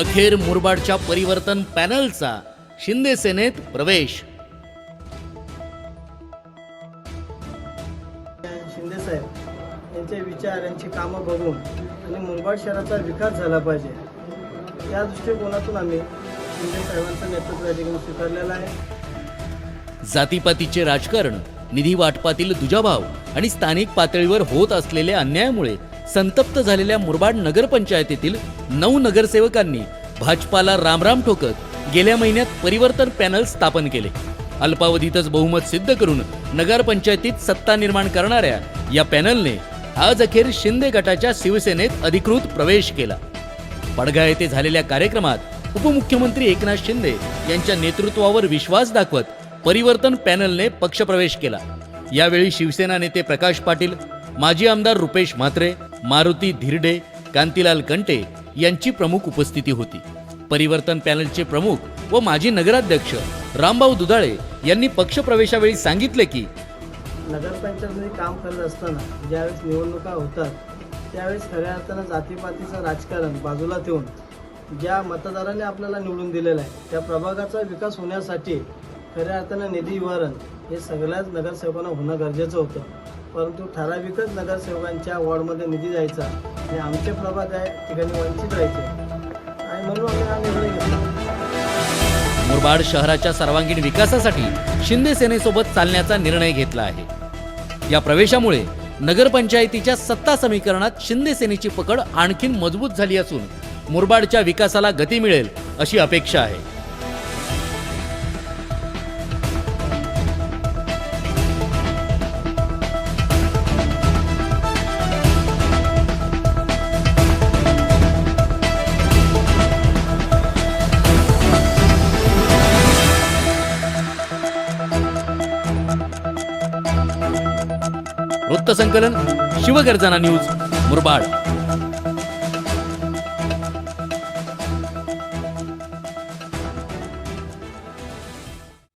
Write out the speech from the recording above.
अखेर मुरबाडच्या परिवर्तन पॅनलचा शिंदे सेनेत प्रवेश. शिंदे साहेब यांचे विचार यांची कामं बघून आणि मुरबाड शहराचा विकास झाला पाहिजे. या दृष्टिकोनातून आम्ही शिंदे साहेबांचं नेतृत्व या ठिकाणी स्वीकारलेलं आहे. जातीपातीचे राजकारण निधी वाटपातील दुजाभाव आणि स्थानिक पातळीवर होत असलेल्या अन्यायामुळे संतप्त झालेल्या मुरबाड नगरपंचायतीतील नऊ नगरसेवकांनी भाजपाला रामराम ठोकत गेल्या महिन्यात परिवर्तन पॅनल स्थापन केले. अल्पावधीतच बहुमत सिद्ध करून नगरपंचायतीत सत्ता निर्माण करणाऱ्या या पॅनलने आज अखेर शिंदे गटाच्या शिवसेनेत अधिकृत प्रवेश केला. पडगा येथे झालेल्या कार्यक्रमात उपमुख्यमंत्री एकनाथ शिंदे यांच्या नेतृत्वावर विश्वास दाखवत परिवर्तन पॅनलने पक्षप्रवेश केला. यावेळी शिवसेना नेते प्रकाश पाटील माजी आमदार रुपेश म्हात्रे मारुती धिरडे कांतीलाल कंटे यांची प्रमुख उपस्थिती होती. परिवर्तन पॅनलचे प्रमुख व माजी नगराध्यक्ष रामभाऊ दुधाळे यांनी पक्षप्रवेशावेळी सांगितले की नगरपंचायतमध्ये काम करत असताना ज्यावेळेस निवडणुका होतात त्यावेळेस खऱ्या अर्थानं जातीपातीचं राजकारण बाजूला ठेवून ज्या मतदारांनी आपल्याला निवडून दिलेलं आहे त्या प्रभागाचा विकास होण्यासाठी खऱ्या अर्थानं निधी विवरण हे सगळ्याच नगरसेवकांना होणं गरजेचं होतं. परंतु ठराविकच नगरसेवकांच्या वॉर्डमध्ये निधी जायचा आणि आमचे प्रभाग आहे ठिकाणी वंचित राहायचे. आणि म्हणून आम्ही हा निर्णय घेतला. मुरबाड शहराच्या सर्वांगीण विकासासाठी शिंदे सेनेसोबत चालण्याचा निर्णय घेतला आहे. या प्रवेशामुळे नगरपंचायतीच्या सत्ता समीकरणात शिंदे सेनेची पकड आणखीन मजबूत झाली असून मुरबाडच्या विकासाला गती मिळेल अशी अपेक्षा आहे. वृत्तसंकलन शिवगर्जना न्यूज मुरबाड.